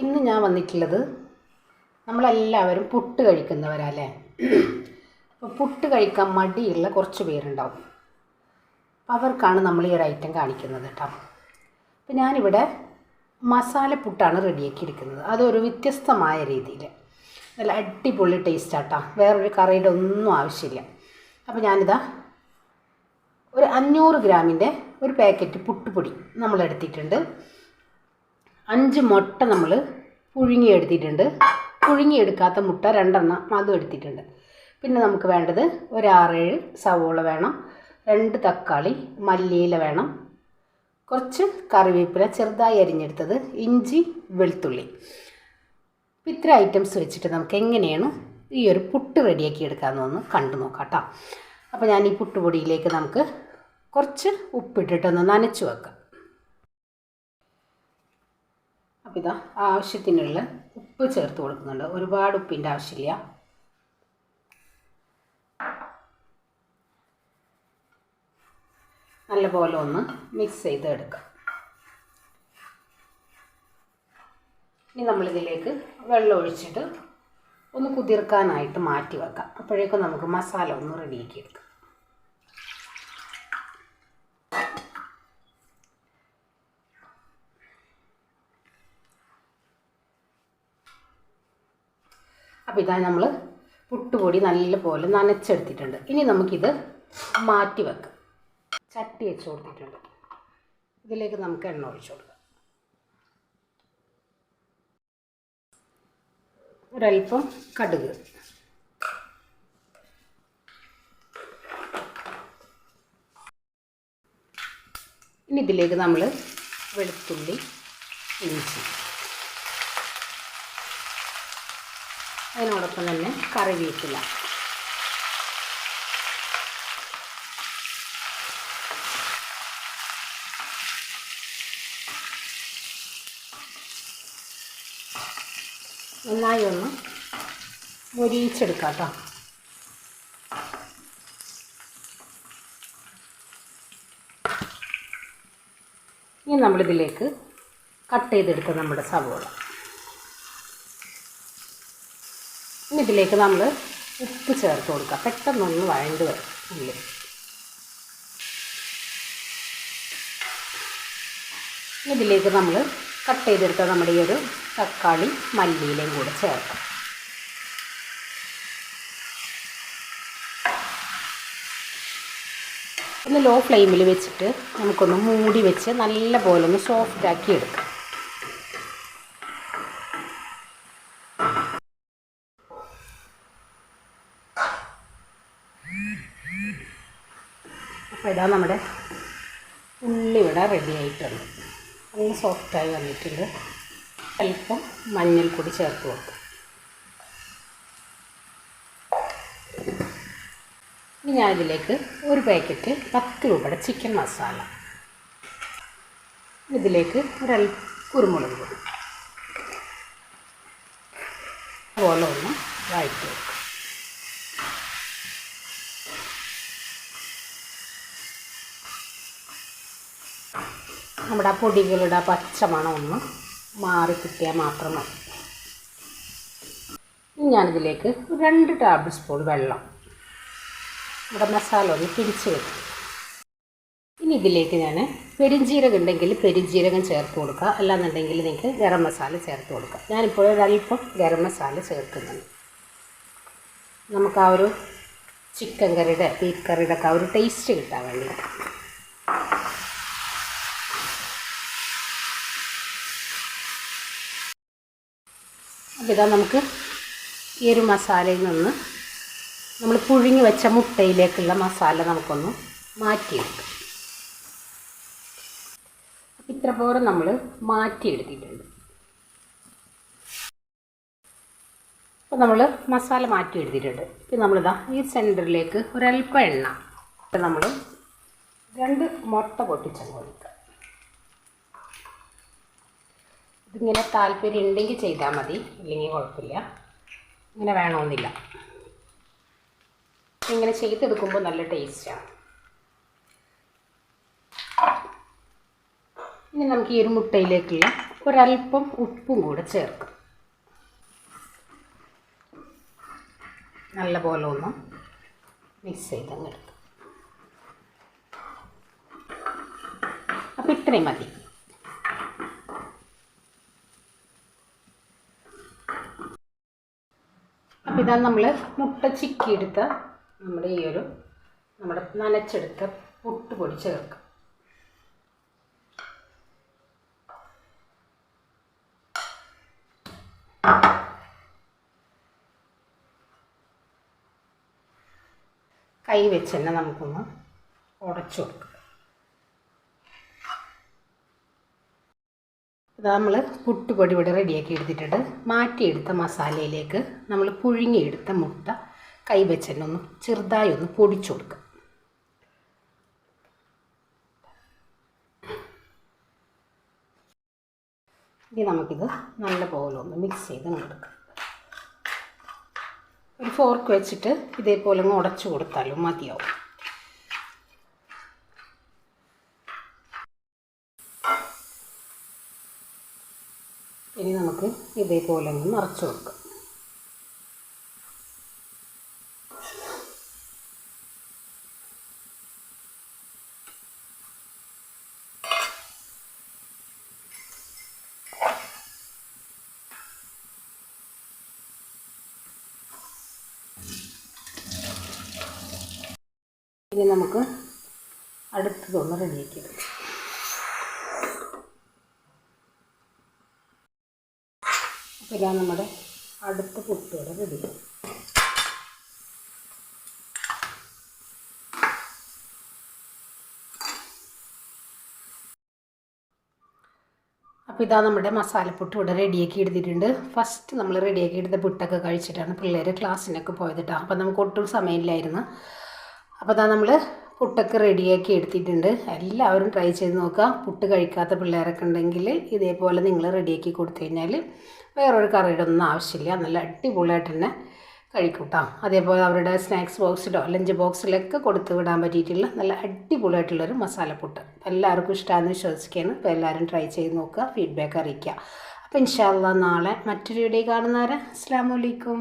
ഇന്ന് ഞാൻ വന്നിട്ടുള്ളത് നമ്മളെല്ലാവരും പുട്ട് കഴിക്കുന്നവരല്ലേ? അപ്പോൾ പുട്ട് കഴിക്കാൻ മടിയുള്ള കുറച്ച് പേരുണ്ടാവും. അപ്പോൾ അവർക്കാണ് നമ്മൾ ഈ ഒരു ഐറ്റം കാണിക്കുന്നത് കേട്ടോ. അപ്പോൾ ഞാനിവിടെ മസാല പുട്ടാണ് റെഡിയാക്കിയിരിക്കുന്നത്. അതൊരു വ്യത്യസ്തമായ രീതിയിൽ. നല്ല അടിപൊളി ടേസ്റ്റ് ആട്ടോ. വേറൊരു കറിയുടെ ഒന്നും ആവശ്യമില്ല. അപ്പോൾ ഞാനിതാ ഒരു അഞ്ഞൂറ് ഗ്രാമിന്റെ ഒരു പാക്കറ്റ് പുട്ടുപൊടി നമ്മൾ എടുത്തിട്ടുണ്ട് അഞ്ച് മുട്ട നമ്മൾ പുഴുങ്ങി എടുത്തിട്ടുണ്ട് പുഴുങ്ങി പുഴുങ്ങിയെടുക്കാത്ത മുട്ട രണ്ടെണ്ണം അതും എടുത്തിട്ടുണ്ട്. പിന്നെ നമുക്ക് വേണ്ടത് ഒരു സവോള വേണം രണ്ട് തക്കാളി മല്ലിയില വേണം കുറച്ച് കറിവേപ്പില ചെറുതായി അരിഞ്ഞെടുത്തത് ഇഞ്ചി വെളുത്തുള്ളി. ഇത്ര ഐറ്റംസ് വെച്ചിട്ട് നമുക്ക് എങ്ങനെയാണ് ഈ ഒരു പുട്ട് റെഡിയാക്കി എടുക്കാമെന്നൊന്ന് കണ്ടു നോക്കാം കേട്ടോ അപ്പോൾ ഞാൻ ഈ പുട്ടുപൊടിയിലേക്ക് നമുക്ക് കുറച്ച് ഉപ്പിട്ടിട്ടൊന്ന് നനച്ച് വെക്കാം. ഇതാ ആവശ്യത്തിനുള്ള ഉപ്പ് ചേർത്ത് കൊടുക്കുന്നുണ്ട്. ഒരുപാട് ഉപ്പിന്റെ ആവശ്യമില്ല. നല്ലപോലെ ഒന്ന് മിക്സ് ചെയ്ത് എടുക്കാം ഇനി നമ്മളിതിലേക്ക് വെള്ളം ഒഴിച്ചിട്ട് ഒന്ന് കുതിർക്കാനായിട്ട് മാറ്റി വെക്കാം. അപ്പോഴേക്കും നമുക്ക് മസാല ഒന്ന് റെഡിയാക്കി എടുക്കാം. അപ്പോൾ ഇതാ നമ്മൾ പുട്ടുപൊടി നല്ലപോലെ നനച്ചെടുത്തിട്ടുണ്ട്. ഇനി നമുക്കിത് മാറ്റി വെക്കാം. ചട്ടി വെച്ച് കൊടുത്തിട്ടുണ്ട്. ഇതിലേക്ക് നമുക്ക് എണ്ണ ഒഴിച്ചു കൊടുക്കാം. ഒരൽപ്പം കടുക്. ഇനി ഇതിലേക്ക് നമ്മൾ വെളുത്തുള്ളി ഇഞ്ചി അതിനോടൊപ്പം തന്നെ കറിവേപ്പില. നന്നായി ഒന്ന് മൊരിയിച്ചെടുക്കാം കേട്ടോ ഇനി നമ്മളിതിലേക്ക് കട്ട് ചെയ്തെടുക്കാം നമ്മുടെ സവോള ഇനി ഇതിലേക്ക് നമ്മൾ ഉപ്പ് ചേർത്ത് കൊടുക്കുക. പെട്ടെന്നൊന്ന് വഴണ്ട് വരും ഉള്ളി. ഇതിലേക്ക് നമ്മൾ കട്ട് ചെയ്തെടുത്ത നമ്മുടെ ഈ ഒരു തക്കാളി മല്ലിയിലയും കൂടെ ചേർക്കാം. ഒന്ന് ലോ ഫ്ലെയിമിൽ വെച്ചിട്ട് നമുക്കൊന്ന് മൂടി വെച്ച് നല്ല പോലെ ഒന്ന് സോഫ്റ്റ് ആക്കി എടുക്കാം. അപ്പോൾ ഇതാ നമ്മുടെ ഉള്ളി ഇവിടെ റെഡി ആയിട്ടുണ്ട്. നല്ല സോഫ്റ്റായി വന്നിട്ടുണ്ട്. അല്പം മഞ്ഞൾപ്പൊടി ചേർത്ത് കൊടുക്കും. ഇനി ഞാൻ ഇതിലേക്ക് ഒരു പാക്കറ്റ് പത്ത് രൂപയുടെ ചിക്കൻ മസാല ഇതിലേക്ക് ഒരൽ കുരുമുളക് പൊടി. അതുപോലെ ഒന്ന് വഴറ്റി നമ്മുടെ പൊടികളുടെ പച്ചമണം ഒന്ന് മാറി കിട്ടിയാൽ മാത്രം മതി. ഞാനിതിലേക്ക് രണ്ട് ടേബിൾ സ്പൂൺ വെള്ളം നമ്മുടെ മസാല ഒന്ന് പിടിച്ച് വെക്കും. ഇനി ഇതിലേക്ക് ഞാൻ പെരിഞ്ജീരകം ഉണ്ടെങ്കിൽ പെരിഞ്ജീരകം ചേർത്ത് കൊടുക്കുക. അല്ലാന്നുണ്ടെങ്കിൽ നിങ്ങൾക്ക് ഗരം മസാല ചേർത്ത് കൊടുക്കുക ഞാനിപ്പോൾ ഒരല്പം ഗരം മസാല ചേർക്കുന്നുണ്ട്. നമുക്ക് ആ ഒരു ചിക്കൻ കറിയുടെ ബീഫ് കറിയുടെ ഒക്കെ ആ ഒരു ടേസ്റ്റ് കിട്ടാൻ വേണ്ടി അപ്പോൾ ഇതാ നമുക്ക് ഈ ഒരു മസാലയിൽ നിന്ന് നമ്മൾ പുഴുങ്ങി വെച്ച മുട്ടയിലേക്കുള്ള മസാല നമുക്കൊന്ന് മാറ്റിയെടുക്കാം. ഇത്ര പോലെ നമ്മൾ മാറ്റിയെടുത്തിട്ടുണ്ട്. അപ്പോൾ നമ്മൾ മസാല മാറ്റിയെടുത്തിട്ടുണ്ട്. ഇപ്പം നമ്മളിതാ ഈ സെന്ററിലേക്ക് ഒരല്പം എണ്ണ. നമ്മൾ രണ്ട് മുട്ട പൊട്ടിച്ചങ്ങ് കൊടുക്കുക ഇതിങ്ങനെ താല്പര്യം ഉണ്ടെങ്കിൽ ചെയ്താൽ മതി. ഇല്ലെങ്കിൽ കുഴപ്പമില്ല. ഇങ്ങനെ വേണമെന്നില്ല. ഇങ്ങനെ ചെയ്തെടുക്കുമ്പോൾ നല്ല ടേസ്റ്റാണ് ഇനി നമുക്ക് ഈ ഒരു മുട്ടയിലേക്കുള്ള ഒരല്പം ഉപ്പും കൂടെ ചേർക്കും. നല്ലപോലെ ഒന്ന് മിക്സ് ചെയ്തങ്ങ് എടുക്കും. അപ്പം ഇത്രയും മതി. അപ്പം ഇതാ നമ്മൾ മുട്ട ചിക്കി എടുത്ത നമ്മുടെ ഈ ഒരു നമ്മുടെ നനച്ചെടുത്ത പുട്ട് പൊടി ചേർക്കുക കൈ വെച്ച് തന്നെ നമുക്കൊന്ന് ഉടച്ചു കൊടുക്കാം. ഇത് നമ്മൾ പുട്ടുപൊടി ഇവിടെ റെഡിയാക്കി എടുത്തിട്ടുണ്ട്. മാറ്റിയെടുത്ത മസാലയിലേക്ക് നമ്മൾ പുഴുങ്ങിയെടുത്ത മുട്ട കൈ വെച്ച് ഒന്ന് ചെറുതായി ഒന്ന് പൊടിച്ചു കൊടുക്കുക ഇനി നമുക്കിത് നല്ല പോലെ ഒന്ന് മിക്സ് ചെയ്ത് കൊടുക്കാം ഒരു ഫോർക്ക് വെച്ചിട്ട് ഇതേപോലെ ഒന്ന് ഉടച്ചു കൊടുത്താലും മതിയാവും. ഇനി നമുക്ക് ഇതേപോലെ ഒന്ന് നിറച്ച് കൊടുക്കാം ഇനി നമുക്ക് അടുത്തതൊന്ന് റെഡിയാക്കി എടുക്കാം. ഇതാ നമ്മുടെ അടുത്ത പുട്ടോടെ റെഡി. അപ്പോൾ ഇതാ നമ്മുടെ മസാലപ്പുട്ട് ഇവിടെ റെഡിയാക്കി എടുത്തിട്ടുണ്ട്. ഫസ്റ്റ് നമ്മൾ റെഡിയാക്കി എടുത്ത പുട്ടൊക്കെ കഴിച്ചിട്ടാണ് പിള്ളേർ ക്ലാസ്സിനൊക്കെ പോയത് കേട്ടോ അപ്പോൾ നമുക്ക് ഒട്ടും സമയമില്ലായിരുന്നു. അപ്പോൾ അതാ നമ്മൾ പുട്ടൊക്കെ റെഡിയാക്കി എടുത്തിട്ടുണ്ട്. എല്ലാവരും ട്രൈ ചെയ്ത് നോക്കുക. പുട്ട് കഴിക്കാത്ത പിള്ളേരൊക്കെ ഉണ്ടെങ്കിൽ ഇതേപോലെ നിങ്ങൾ റെഡിയാക്കി കൊടുത്തു കഴിഞ്ഞാൽ വേറൊരു കറിയുടെ ഒന്നും ആവശ്യമില്ല. നല്ല അടിപൊളിയായിട്ട് തന്നെ കഴിക്കൂട്ടാം. അതേപോലെ അവരുടെ സ്നാക്സ് ബോക്സിലോ ലഞ്ച് ബോക്സിലൊക്കെ കൊടുത്തു വിടാൻ പറ്റിയിട്ടുള്ള നല്ല അടിപൊളിയായിട്ടുള്ളൊരു മസാലപ്പുട്ട്. എല്ലാവർക്കും ഇഷ്ടമാണെന്ന് വിശ്വസിക്കുകയാണ്. അപ്പോൾ എല്ലാവരും ട്രൈ ചെയ്ത് നോക്കുക ഫീഡ്ബാക്ക് അറിയിക്കുക. അപ്പോൾ ഇൻഷാല്ല നാളെ മറ്റൊരു വീഡിയോ കാണുന്നവരെ അസ്സാം വലൈക്കും